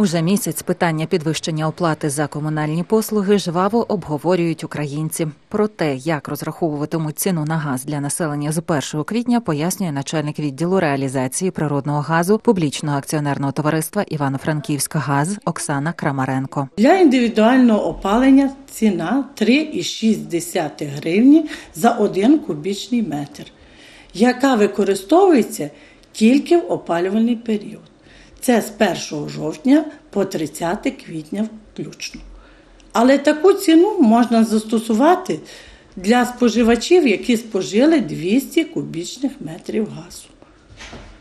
Уже місяць питання підвищення оплати за комунальні послуги жваво обговорюють українці. Про те, як розраховуватимуть ціну на газ для населення з 1 квітня, пояснює начальник відділу реалізації природного газу публічного акціонерного товариства Івано-Франківська ГАЗ Оксана Крамаренко. Для індивідуального опалення ціна 3,6 гривні за 1 кубічний метр, яка використовується тільки в опалювальний період. Це з 1 жовтня по 30 квітня включно. Але таку ціну можна застосувати для споживачів, які спожили 200 кубічних метрів газу.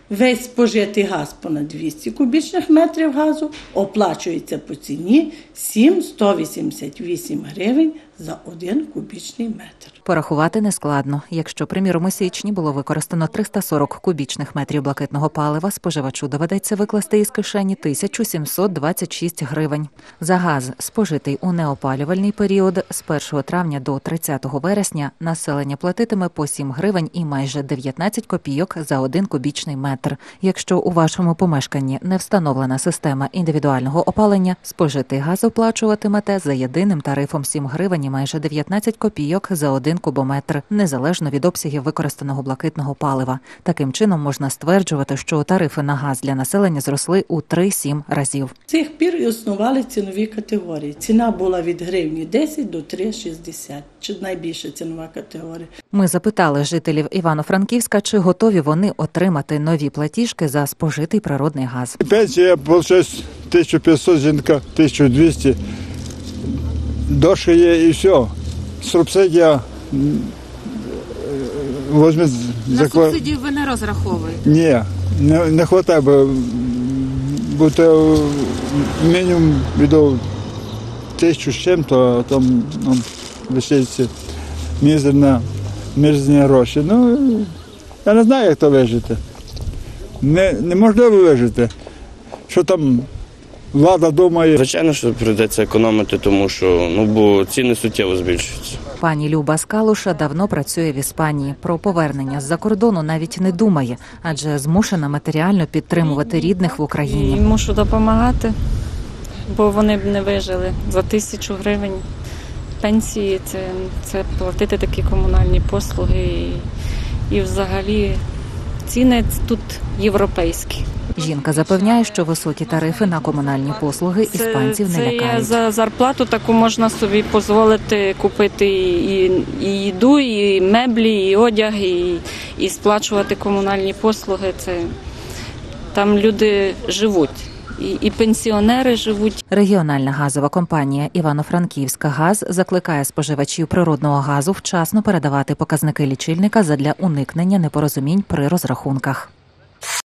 Весь спожитий газ понад 200 кубічних метрів газу оплачується по ціні 7,188 гривень за 1 кубічний метр. Порахувати нескладно. Якщо, приміром, у січні було використано 340 кубічних метрів блакитного палива, споживачу доведеться викласти із кишені 1726 гривень. За газ, спожитий у неопалювальний період з 1 травня до 30 вересня, населення платитиме по 7 гривень і майже 19 копійок за 1 кубічний метр. Якщо у вашому помешканні не встановлена система індивідуального опалення, спожитий газ оплачуватимете за єдиним тарифом 7 гривень майже 19 копійок за 1 кубометр, незалежно від обсягів використаного блакитного палива. Таким чином можна стверджувати, що тарифи на газ для населення зросли у 3-7 разів. Цих пір і існували цінові категорії. Ціна була від гривні 10 до 3,60, чи найбільша цінова категорія. Ми запитали жителів Івано-Франківська, чи готові вони отримати нові платіжки за спожитий природний газ. Пенсія виходить 1500, жінка 1200. Дошка є і все. Субсидія е, возьме На за субсидію ви не розраховуєте. Ні, не, не вистачає, бо, то мінімум віддав тисячу з чим-то, там ну, лишиться мізерна, мізерні гроші. Ну, я не знаю, як то вижити. Не, неможливо вижити. Що там влада думає. Звичайно, що прийдеться економити, тому що ну бо ціни суттєво збільшуються. Пані Люба Скалуша давно працює в Іспанії. Про повернення з-за кордону навіть не думає, адже змушена матеріально підтримувати рідних в І Україні. мушу допомагати, бо вони б не вижили за тисячу гривень пенсії. Це, це платити такі комунальні послуги і, і взагалі ціни тут європейські. Жінка запевняє, що високі тарифи на комунальні послуги іспанців не лякають. за зарплату таку можна собі дозволити купити і, і їду, і меблі, і одяг, і, і сплачувати комунальні послуги. Це там люди живуть. І, і пенсіонери живуть, Регіональна газова компанія Івано-Франківська ГАЗ закликає споживачів природного газу вчасно передавати показники лічильника задля уникнення непорозумінь при розрахунках.